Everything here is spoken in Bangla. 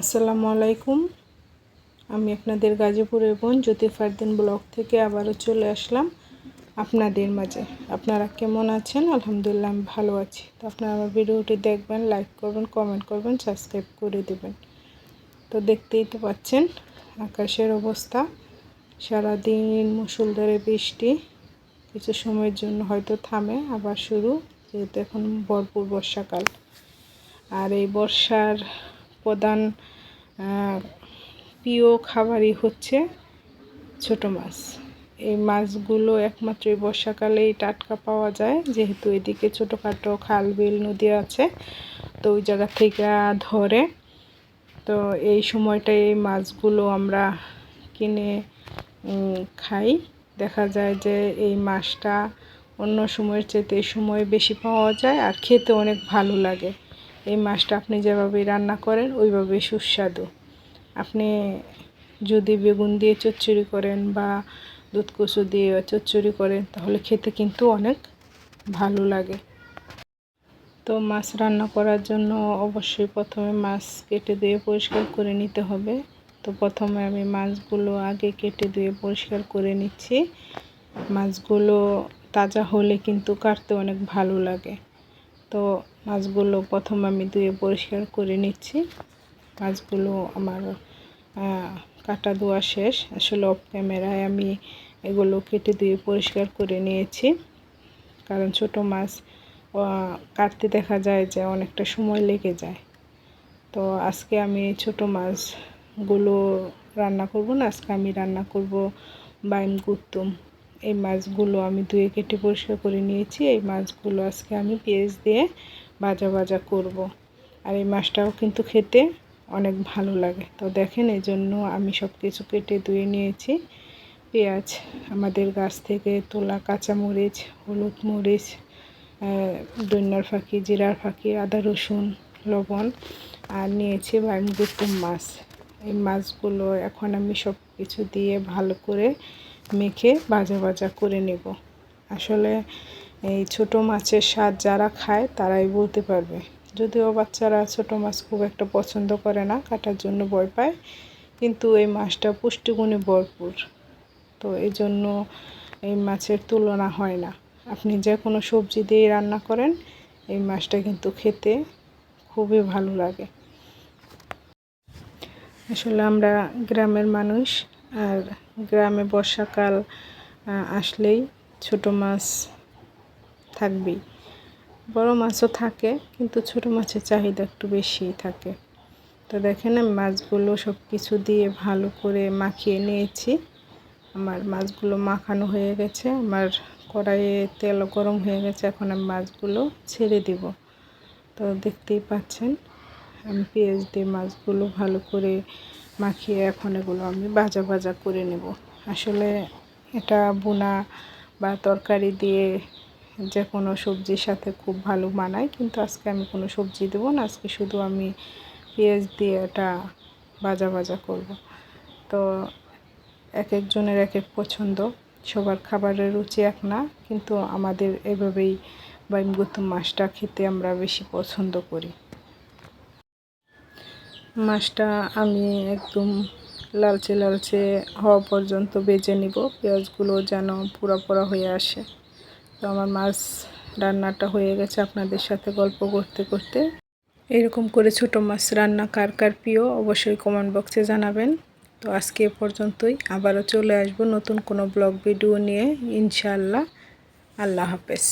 আসসালামু আলাইকুম। আমি আপনাদের গাজীপুরের বোন জ্যোতি ফারদিন ব্লগ থেকে আবারও চলে আসলাম আপনাদের মাঝে। আপনারা কেমন আছেন? আলহামদুলিল্লাহ আমি ভালো আছি। তো আপনারা আমার ভিডিওটি দেখবেন, লাইক করবেন, কমেন্ট করবেন, সাবস্ক্রাইব করে দেবেন। তো দেখতেই তো পাচ্ছেন আকাশের অবস্থা। সারাদিন মুসুলধারে বৃষ্টি। কিছু সময়ের জন্য হয়তো থামে, আবার শুরু। যেহেতু এখন ভরপুর বর্ষাকাল। আর এই বর্ষার প্রধান প্রিয় খাবারই হচ্ছে ছোট মাছ। এই মাছগুলো একমাত্র বর্ষাকালেই টাটকা পাওয়া যায়, যেহেতু এদিকে ছোটোখাটো খাল, বিল, নদী আছে, তো ওই জায়গা থেকে ধরে। তো এই সময়টায় এই মাছগুলো আমরা কিনে খাই। দেখা যায় যে এই মাছটা অন্য সময়ের চেয়ে এই সময় বেশি পাওয়া যায় আর খেতে অনেক ভালো লাগে। এই মাছটা আপনি যেভাবে রান্না করেন, ওইভাবে সুস্বাদু। আপনি যদি বেগুন দিয়ে চচ্চড়ি করেন বা দুধ কচু দিয়ে চচ্চড়ি করেন, তাহলে খেতে কিন্তু অনেক ভালো লাগে। তো মাছ রান্না করার জন্য অবশ্যই প্রথমে মাছ কেটে দিয়ে পরিষ্কার করে নিতে হবে। তো প্রথমে আমি মাছগুলো আগে কেটে দিয়ে পরিষ্কার করে নিচ্ছি। মাছগুলো তাজা হলে কিন্তু কাটতে অনেক ভালো লাগে। তো মাছগুলো প্রথম আমি ধুয়ে পরিষ্কার করে নিচ্ছি। মাছগুলো আমার কাটা ধোয়া শেষ। আসলে অফ ক্যামেরায় আমি এগুলো কেটে দিয়ে পরিষ্কার করে নিয়েছি। কারণ ছোট মাছ কাটতে দেখা যায় যে অনেকটা সময় লেগে যায়। তো আজকে আমি ছোট মাছগুলো রান্না করব না, আজকে আমি রান্না করব বাইম গুত্তুম এই মাছগুলো আমি ধুয়ে কেটে পরিষ্কার করে নিয়েছি। এই মাছগুলো আজকে আমি পেঁয়াজ দিয়ে ভাজা ভাজা করব। আর এই মাছটাও কিন্তু খেতে অনেক ভালো লাগে। তো দেখেন, এই জন্য আমি সব কিছু কেটে ধুয়ে নিয়েছি। পেঁয়াজ, আমাদের গাছ থেকে তোলা কাঁচামরিচ, হলুদ মরিচ দৈন্যার ফাঁকি, জিরার ফাঁকি, আদা রসুন, লবণ, আর নিয়েছি বাইম গুতুম মাছ। এই মাছগুলো এখন আমি সব কিছু দিয়ে ভালো করে মেখে ভাজা ভাজা করে নেব। আসলে এই ছোট মাছের স্বাদ যারা খায়, তারাই বলতে পারবে। যদিও বাচ্চারা ছোট মাছ খুব একটা পছন্দ করে না, কাটার জন্য ভয় পায়, কিন্তু এই মাছটা পুষ্টিগুণে ভরপুর। তো এই জন্য এই মাছের তুলনা হয় না। আপনি যে কোনো সবজি দিয়ে রান্না করেন, এই মাছটা কিন্তু খেতে খুবই ভালো লাগে। আসলে আমরা গ্রামের মানুষ আর গ্রামে বর্ষাকাল আসলেই ছোট মাছ থাকবেই। বড় মাছও থাকে, কিন্তু ছোট মাছের চাহিদা একটু বেশি থাকে। তো দেখেন আমি মাছগুলো সব কিছু দিয়ে ভালো করে মাখিয়ে নিয়েছি। আমার মাছগুলো মাখানো হয়ে গেছে, আমার কড়াইয়ে তেল গরম হয়ে গেছে, এখন আমি মাছগুলো ছেড়ে দিব। তো দেখতেই পাচ্ছেন, আমি পেঁয়াজ দিয়ে মাছগুলো ভালো করে মাখিয়ে এখন এগুলো আমি ভাজা ভাজা করে নেব। আসলে এটা বোনা বা তরকারি দিয়ে যে কোনো সবজির সাথে খুব ভালো মানায়, কিন্তু আজকে আমি কোনো সবজি দেবো না, আজকে শুধু আমি পেঁয়াজ দিয়ে এটা ভাজা ভাজা করব। তো এক একজনের এক এক পছন্দ, সবার খাবারের রুচি এক না, কিন্তু আমাদের এভাবেই বাইমগুতুম মাছটা খেতে আমরা বেশি পছন্দ করি। মাছটা আমি একদম লালচে লালচে হওয়া পর্যন্ত বেজে নিব। পেঁয়াজগুলো যেন পুরা পোড়া হয়ে আসে। তো আমার মাছ রান্নাটা হয়ে গেছে আপনাদের সাথে গল্প করতে করতে। এরকম করে ছোট মাছ রান্না কার কার প্রিয় অবশ্যই কমেন্ট বক্সে জানাবেন। তো আজকে এ পর্যন্তই। আবারও চলে আসব নতুন কোনো ব্লগ ভিডিও নিয়ে। ইনশাআল্লাহ। আল্লাহ হাফেজ।